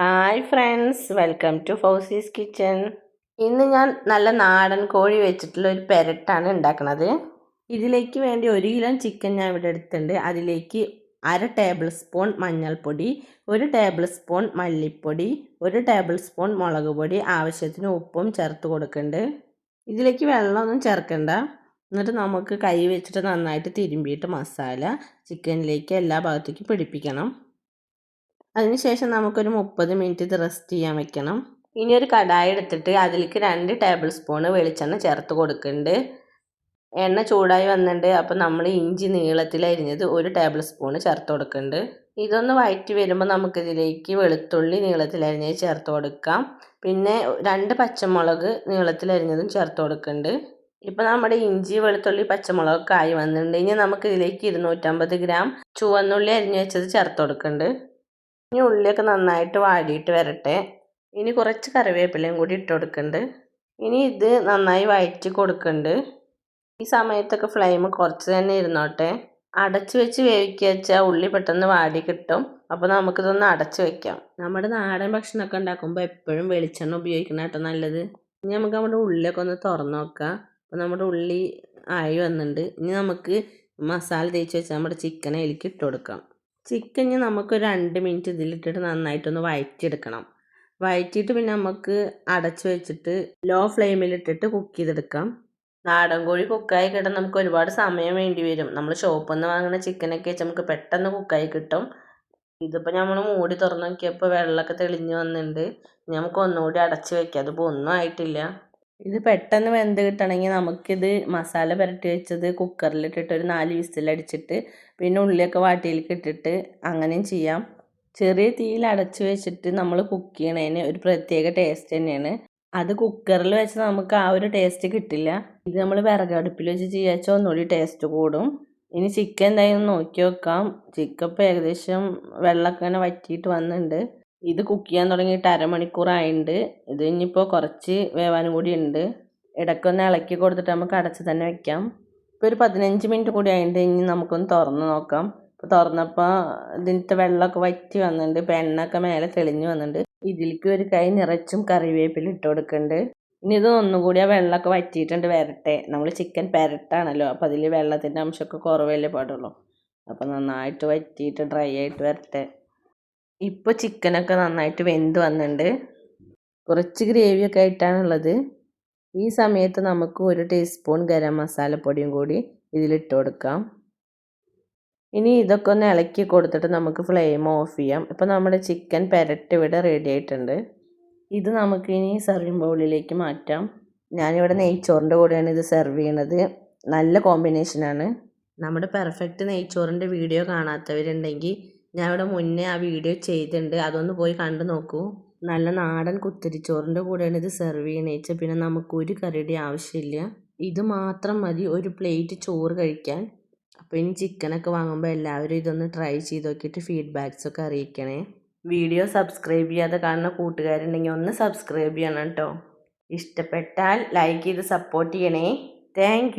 Hi friends welcome to Fousi's kitchen. ഇന്ന് ഞാൻ നല്ല നാടൻ കോഴി വെച്ചിട്ടുള്ള ഒരു പെരട്ടാണ് ഉണ്ടാക്കുന്നത് ഇതിലേക്ക് വേണ്ടി ഒരു കിലോ ചിക്കൻ ഞാൻ ഇവിടെ എടുത്തിട്ടുണ്ട്. അതിലേക്ക് അര ടേബിൾ സ്പൂൺ മഞ്ഞൾപ്പൊടി ഒരു ടേബിൾ സ്പൂൺ മല്ലിപ്പൊടി ഒരു ടേബിൾ സ്പൂൺ മുളക് പൊടി ആവശ്യത്തിന് ഉപ്പും ചേർത്ത് കൊടുക്കുന്നുണ്ട്. ഇതിലേക്ക് വെള്ളമൊന്നും ചേർക്കണ്ട. എന്നിട്ട് നമുക്ക് കൈ വെച്ചിട്ട് നന്നായിട്ട് തിരുമ്പിയിട്ട് മസാല ചിക്കനിലേക്ക് എല്ലാ ഭാഗത്തേക്കും പിടിപ്പിക്കണം. അതിനുശേഷം നമുക്കൊരു മുപ്പത് മിനിറ്റ് ഇത് റെസ്റ്റ് ചെയ്യാൻ വെക്കണം. ഇനി ഒരു കടായി എടുത്തിട്ട് അതിലേക്ക് രണ്ട് ടേബിൾ സ്പൂണ് വെളിച്ചെണ്ണ ചേർത്ത് കൊടുക്കുന്നുണ്ട്. എണ്ണ ചൂടായി വന്നിട്ടുണ്ട്. അപ്പോൾ നമ്മൾ ഇഞ്ചി നീളത്തിൽ അരിഞ്ഞത് ഒരു ടേബിൾ സ്പൂണ് ചേർത്ത് കൊടുക്കുന്നുണ്ട്. ഇതൊന്ന് വഴറ്റി വരുമ്പോൾ നമുക്കിതിലേക്ക് വെളുത്തുള്ളി നീളത്തിൽ അരിഞ്ഞത് ചേർത്ത് കൊടുക്കാം. പിന്നെ രണ്ട് പച്ചമുളക് നീളത്തിൽ അരിഞ്ഞതും ചേർത്ത് കൊടുക്കുന്നുണ്ട്. ഇപ്പോൾ നമ്മുടെ ഇഞ്ചി വെളുത്തുള്ളി പച്ചമുളകൊക്കെ ആയി വന്നിട്ടുണ്ട്. ഇനി നമുക്കിതിലേക്ക് ഇരുന്നൂറ്റമ്പത് ഗ്രാം ചുവന്നുള്ളി അരിഞ്ഞു വെച്ചത് ചേർത്ത് കൊടുക്കുന്നുണ്ട്. ഇനി ഉള്ളിയൊക്കെ നന്നായിട്ട് വാടിയിട്ട് വരട്ടെ. ഇനി കുറച്ച് കറിവേപ്പിലയും കൂടി ഇട്ട് കൊടുക്കുന്നുണ്ട് ഇനി ഇത് നന്നായി വഴറ്റി കൊടുക്കുന്നുണ്ട് ഈ സമയത്തൊക്കെ ഫ്ലെയിം കുറച്ച് തന്നെ ഇരുന്നോട്ടെ. അടച്ച് വെച്ച് വേവിക്കുക വെച്ചാൽ ഉള്ളി പെട്ടെന്ന് വാടി കിട്ടും. അപ്പോൾ നമുക്കിതൊന്ന് അടച്ച് വെക്കാം. നമ്മുടെ നാടൻ ഭക്ഷണമൊക്കെ ഉണ്ടാക്കുമ്പോൾ എപ്പോഴും വെളിച്ചെണ്ണ ഉപയോഗിക്കണം കേട്ടോ നല്ലത്. ഇനി നമുക്ക് നമ്മുടെ ഉള്ളിയൊക്കെ ഒന്ന് തുറന്നു നോക്കാം. അപ്പോൾ നമ്മുടെ ഉള്ളി ആയി വന്നിട്ടുണ്ട്. ഇനി നമുക്ക് മസാല തേച്ച് വെച്ചാൽ നമ്മുടെ ചിക്കൻ അതിലേക്ക് ഇട്ട് കൊടുക്കാം. ചിക്കൻ നമുക്ക് രണ്ട് മിനിറ്റ് ഇതിലിട്ടിട്ട് നന്നായിട്ടൊന്ന് വഴറ്റിയെടുക്കണം വഴറ്റിയിട്ട് പിന്നെ നമുക്ക് അടച്ചു വെച്ചിട്ട് ലോ ഫ്ലെയിമിലിട്ടിട്ട് കുക്ക് ചെയ്തെടുക്കാം. നാടൻ കോഴി കുക്കായി കിട്ടാൻ നമുക്ക് ഒരുപാട് സമയം വേണ്ടി വരും. നമ്മൾ ഷോപ്പിൽ നിന്ന് വാങ്ങുന്ന ചിക്കനൊക്കെ വെച്ച് നമുക്ക് പെട്ടെന്ന് കുക്കായി കിട്ടും. ഇതിപ്പോൾ നമ്മൾ മൂടി തുറന്നു നോക്കിയപ്പോൾ വെള്ളമൊക്കെ തെളിഞ്ഞു വന്നിട്ടുണ്ട്. നമുക്ക് ഒന്നുകൂടി അടച്ച് വെക്കാം. അതിപ്പോൾ ഒന്നും ആയിട്ടില്ല. ഇത് പെട്ടെന്ന് വെന്ത് കിട്ടണമെങ്കിൽ നമുക്കിത് മസാല പുരട്ടി വെച്ചത് കുക്കറിലിട്ടിട്ട് ഒരു നാല് വിസിലടിച്ചിട്ട് പിന്നെ ഉള്ളിയൊക്കെ വാട്ടിയിലേക്ക് ഇട്ടിട്ട് അങ്ങനെയും ചെയ്യാം. ചെറിയ തീയിൽ അടച്ചു വെച്ചിട്ട് നമ്മൾ കുക്ക് ചെയ്യണതിന് ഒരു പ്രത്യേക ടേസ്റ്റ് തന്നെയാണ്. അത് കുക്കറിൽ വെച്ച് നമുക്ക് ആ ഒരു ടേസ്റ്റ് കിട്ടില്ല. ഇത് നമ്മൾ വിറകടുപ്പിൽ വെച്ച് ചെയ്യാച്ചാൽ ഒന്നുകൂടി ടേസ്റ്റ് കൂടും. ഇനി ചിക്കൻ എന്തായാലും നോക്കി വെക്കാം ചിക്കൻ ഇപ്പോൾ ഏകദേശം വെള്ളമൊക്കെ ഇങ്ങനെ വറ്റിയിട്ട് വന്നിട്ടുണ്ട്. ഇത് കുക്ക് ചെയ്യാൻ തുടങ്ങിയിട്ട് അരമണിക്കൂറായിട്ടുണ്ട് ഇത് ഇനിയിപ്പോൾ കുറച്ച് വേവാനും കൂടി ഉണ്ട് ഇടയ്ക്കൊന്ന് ഇളക്കി കൊടുത്തിട്ട് നമുക്ക് അടച്ച് തന്നെ വെക്കാം. ഇപ്പോൾ ഒരു പതിനഞ്ച് മിനിറ്റ് കൂടി ആയിട്ട് ഇനി നമുക്കൊന്ന് തുറന്ന് നോക്കാം. ഇപ്പോൾ തുറന്നപ്പോൾ ഇതിന്റെ വെള്ളമൊക്കെ വറ്റി വന്നിട്ടുണ്ട് ഇപ്പോൾ എണ്ണയൊക്കെ മേലെ തെളിഞ്ഞ് വന്നിട്ടുണ്ട് ഇതിലേക്ക് ഒരു കൈ നിറച്ചും കറിവേപ്പില ഇട്ട് കൊടുക്കുന്നുണ്ട് ഇനി ഇത് ഒന്നും കൂടി ആ വെള്ളമൊക്കെ വറ്റിയിട്ടുണ്ട് വരട്ടെ. നമ്മൾ ചിക്കൻ പെരട്ടാണല്ലോ. അപ്പോൾ അതിൽ വെള്ളത്തിന്റെ അംശമൊക്കെ കുറവല്ലേ പാടുള്ളൂ. അപ്പോൾ നന്നായിട്ട് വറ്റിയിട്ട് ഡ്രൈ ആയിട്ട് വരട്ടെ. ഇപ്പോൾ ചിക്കനൊക്കെ നന്നായിട്ട് വെന്ത് വന്നിട്ടുണ്ട് കുറച്ച് ഗ്രേവിയൊക്കെ ആയിട്ടാണുള്ളത് ഈ സമയത്ത് നമുക്ക് ഒരു ടീസ്പൂൺ ഗരം മസാലപ്പൊടിയും കൂടി ഇതിലിട്ട് കൊടുക്കാം. ഇനി ഇതൊക്കെ ഒന്ന് ഇളക്കി കൊടുത്തിട്ട് നമുക്ക് ഫ്ലെയിം ഓഫ് ചെയ്യാം. ഇപ്പോൾ നമ്മുടെ ചിക്കൻ പെരട്ട് ഇവിടെ റെഡി ആയിട്ടുണ്ട്. ഇത് നമുക്ക് ഇനി സെർവിങ് ബൗളിലേക്ക് മാറ്റാം. ഞാനിവിടെ നെയ്ച്ചോറിന്റെ കൂടെയാണ് ഇത് സെർവ് ചെയ്യണത്. നല്ല കോമ്പിനേഷനാണ് നമ്മുടെ പെർഫെക്റ്റ് നെയ്ച്ചോറിന്റെ വീഡിയോ കാണാത്തവരുണ്ടെങ്കിൽ ഞാൻ ഇവിടെ മുന്നേ ആ വീഡിയോ ചെയ്തിട്ടുണ്ട്. അതൊന്ന് പോയി കണ്ടു നോക്കൂ. നല്ല നാടൻ കുത്തരിച്ചോറിന്റെ കൂടെയാണ് ഇത് സെർവ് ചെയ്യണേച്ച പിന്നെ നമുക്ക് ഒരു കറിയുടെ ആവശ്യമില്ല. ഇത് മാത്രം മതി. ഒരു പ്ലേറ്റ് ചോറ് കഴിക്കാൻ. അപ്പോൾ ഇനി ചിക്കനൊക്കെ വാങ്ങുമ്പോൾ എല്ലാവരും ഇതൊന്ന് ട്രൈ ചെയ്ത് നോക്കിയിട്ട് ഫീഡ്ബാക്സൊക്കെ അറിയിക്കണേ. വീഡിയോ സബ്സ്ക്രൈബ് ചെയ്യാതെ കാണുന്ന കൂട്ടുകാരുണ്ടെങ്കിൽ ഒന്ന് സബ്സ്ക്രൈബ് ചെയ്യണം കേട്ടോ. ഇഷ്ടപ്പെട്ടാൽ ലൈക്ക് ചെയ്ത് സപ്പോർട്ട് ചെയ്യണേ. താങ്ക്